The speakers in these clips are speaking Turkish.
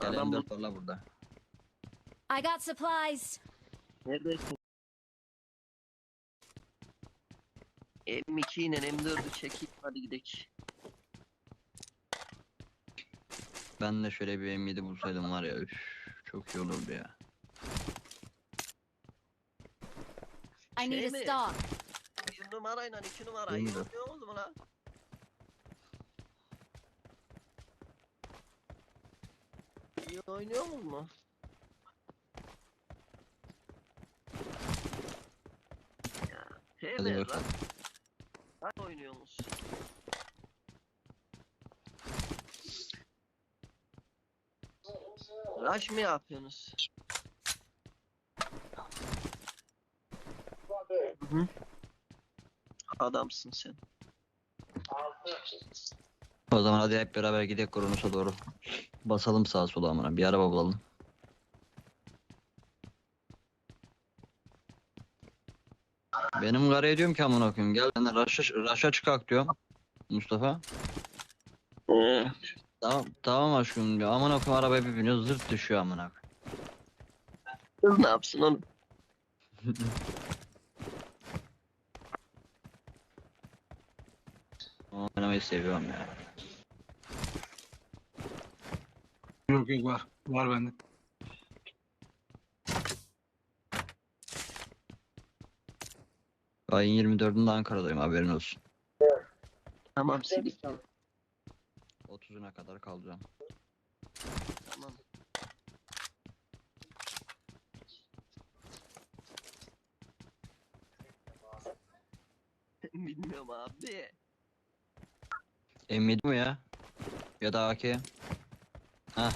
Gel Adam bu M4 var la burada. I got supplies. neredesin? M2 ile M4'ü çekeyim hadi gidelim. Ben de şöyle bir M7 bulsaydım var ya üf, çok iyi olurdu ya. I need a Şey mi? stock. Bir numarayla iki numara Benim de. mu lan? Oynuyor mu? Ya, Hadi Hemen lan. bakalım. Hadi oynuyorsunuz. Rush mı yapıyorsunuz? Hı hı. Adamsın sen. O zaman hadi hep beraber gidelim Kronos'a doğru. Basalım sağa sola amına bir araba bulalım. Benim karıya diyorum ki amına koyayım gel ben de Raş'a Raş'a çıkak diyorum. Mustafa. Tamam tamam aşkım diyor. Amına koyayım arabaya bir biniyor zırt düşüyor amına koyayım. Ne yapsın oğlum? Oynamayı seviyorum ya. Yok yok var. Var bende. Ayın 24'ünde Ankara'dayım haberin olsun. Tamam Silik. 30'una kadar kalacağım. Tamam. Bilmiyorum abi. M7 mi ya? Ya da AK. Hah.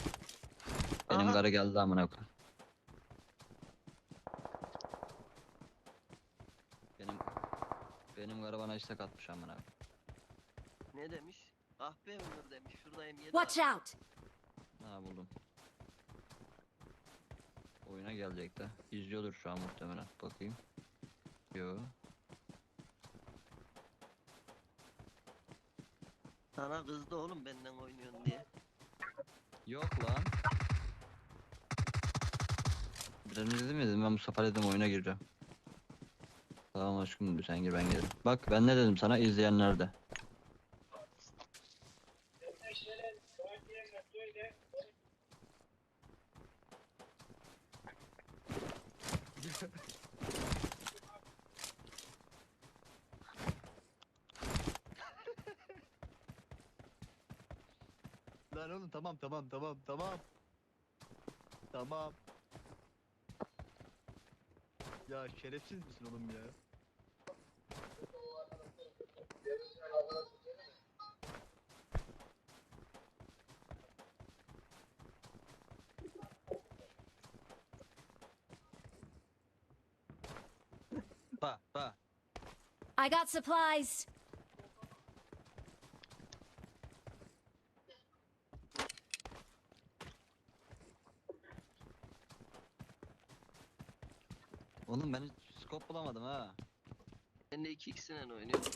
Benim Aha. karı geldi amına koyayım. Benim benim karı bana istek atmış amına koyayım. Ne demiş? Kahve ömür demiş. Şuradayım yedi. Watch out. Ha buldum. Oyuna gelecek de. İzliyordur şu an muhtemelen. Bakayım. Yo. Sana kızdı oğlum benden oynuyorsun diye. Yok lan. Biraz önce dedim ya dedim ben Mustafa dedim oyuna gireceğim. Tamam aşkım sen gir ben gelirim. Bak ben ne dedim sana izleyenler de. Lan oğlum tamam tamam tamam tamam. Tamam. Ya şerefsiz misin oğlum ya? Ba ba. I got supplies. Oğlum ben hiç scope bulamadım ha. Ben de iki ikisinden oynuyorum.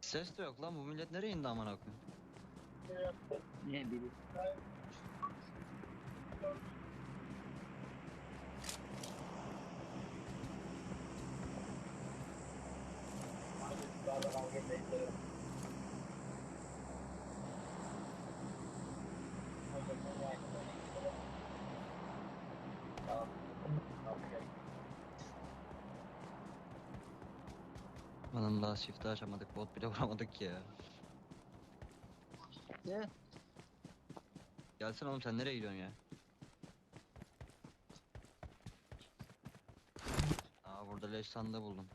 Ses de yok lan bu millet nereye indi amına koyayım? Ne bileyim. Oğlum daha shift'i açamadık bot bile vuramadık ya. Ne? Gelsin oğlum sen nereye gidiyorsun ya? Aa burada leş sandığı buldum.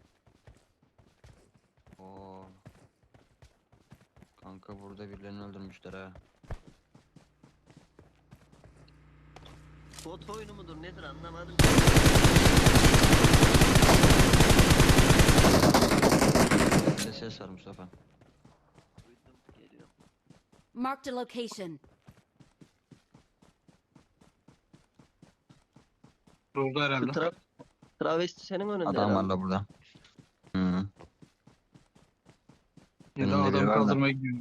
Oo. Kanka burada birilerini öldürmüşler ha. Bot oyunu mudur nedir anlamadım. ses var Mustafa. Duydum geliyor. Marked a location. Durdu herhalde. Tra travesti senin önünde Adam var herhalde. da burada. Hı. Ya da adam kaldırmaya gidiyor.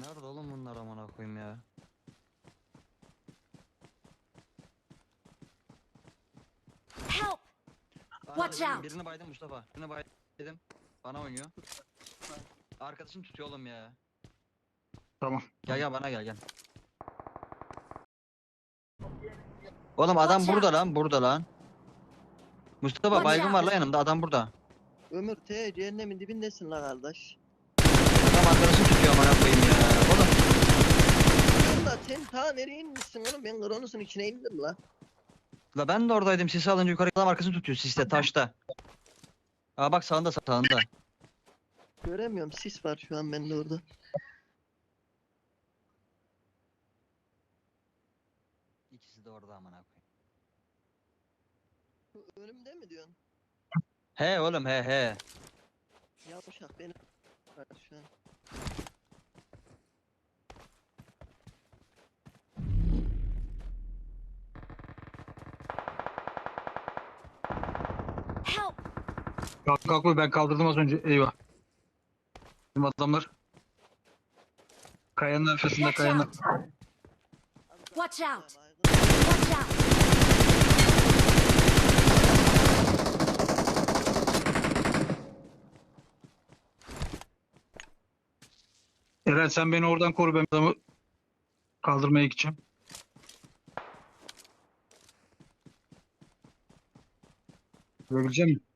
Nerede oğlum bunlar amına koyayım ya? Help! Watch out. Birini baydım Mustafa. Birini baydım. Bana oynuyor. Arkadaşım tutuyor oğlum ya. Tamam. Gel gel bana gel gel. Oğlum adam Watch burada lan burada lan. Mustafa Watch baygın var out. lan yanımda adam burada. Ömür te cehennemin dibindesin la kardeş. Adam arkadaşım tutuyor amına koyayım ya. Valla sen ta nereye inmişsin oğlum ben Kronos'un içine indim la. la ben de oradaydım sisi alınca yukarı adam arkasını tutuyor siste taşta. Aa bak sağında sağında. Göremiyorum sis var şu an bende orada. İkisi de orada amına koyayım. Önümde mi diyorsun? He oğlum he he. Yavşak benim var şu an. Help! Kalk kalk ben kaldırdım az önce. Eyvah. Bizim adamlar. Kayanın arkasında Watch kayanın. out. Watch out. Watch out! Eren sen beni oradan koru ben adamı kaldırmaya gideceğim. Görebilecek misin?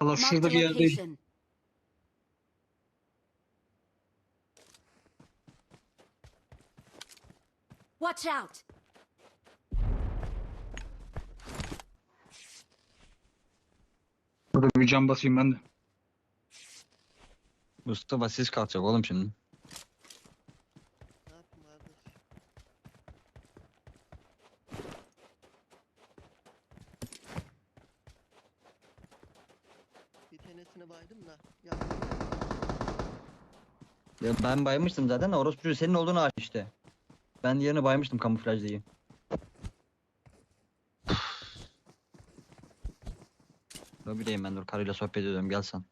Allah şurada bir yerdeyim. location. Watch out! Burada bir cam basayım ben de. Mustafa siz kalkacak oğlum şimdi. Ne yapayım kardeş? Bir tanesini baydım da. Ya Ya ben baymıştım zaten orospu çocuğu senin olduğunu aç işte. Ben yerini baymıştım kamuflaj diye. Ne bileyim ben dur karıyla sohbet ediyorum gel sen.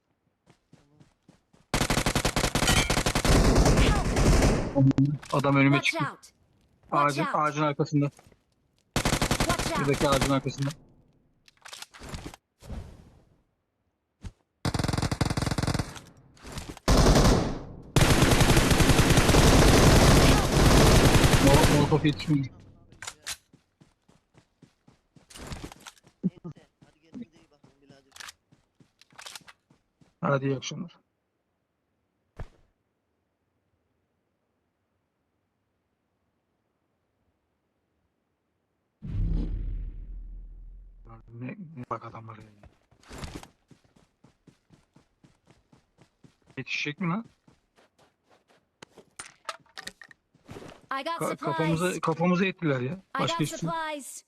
Adam önüme Watch çıktı. out! Ağacın, out. ağacın arkasında. Watch out! Şuradaki ağacın arkasında. Molotof yetişmiyor. Neyse hadi iyi akşamlar. Ne, ne bak adamlar ya. Yetişecek mi lan? I got Ka- supplies. kafamıza kafamıza ettiler ya. I Başka got hiçbir şey. supplies.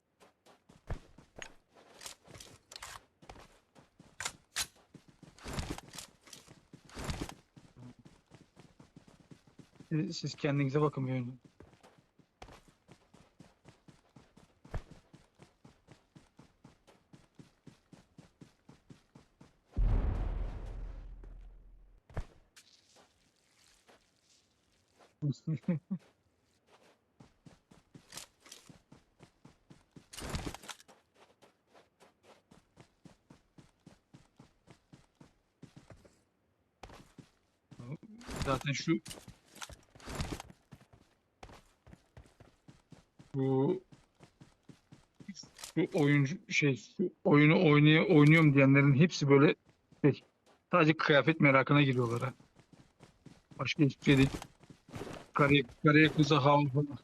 Siz- Siz kendinize bakın bir önce. Zaten şu bu bu oyuncu şey şu oyunu oynaya oynuyorum diyenlerin hepsi böyle şey, sadece kıyafet merakına giriyorlar ha. Başka hiçbir şey değil. Karıya, karıya kıza hava falan.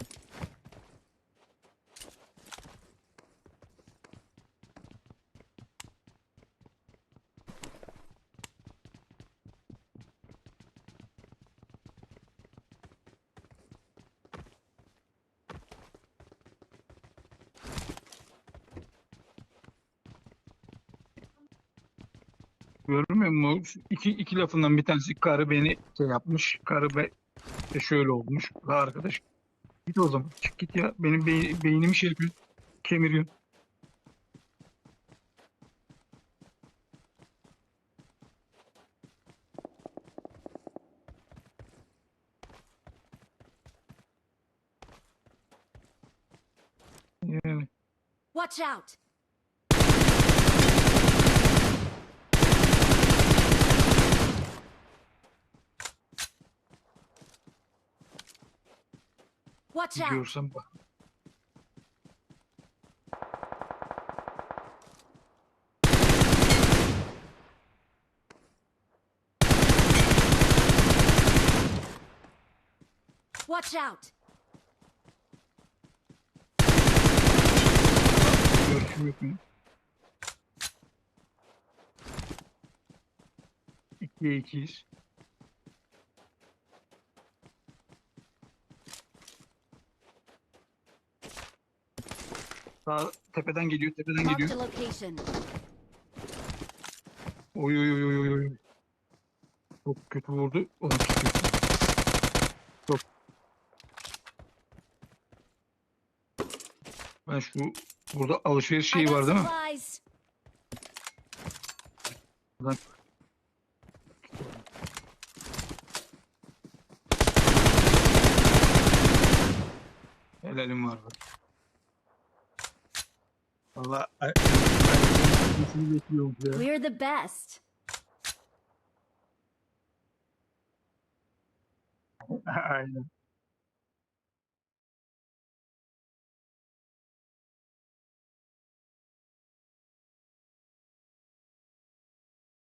Görmüyor musun? İki, iki lafından bir tanesi karı beni şey yapmış. Karı be, de şöyle olmuş. La arkadaş git o zaman. Çık git ya. Benim bey- beynimi şey yapıyor. Kemiriyor. Yani Watch out! Watch out! görsem bak. Watch out! Görüşüm yok mu? Sağ tepeden geliyor, tepeden Marked geliyor. a location. Oy oy oy oy oy. Çok kötü vurdu. Onu tutuyor. Çok. Ben şu burada alışveriş I şeyi got var değil mi? supplies. Buradan Helalim var bak. Valla ay- ay- bekliyorum ya. We're the best. Aynen.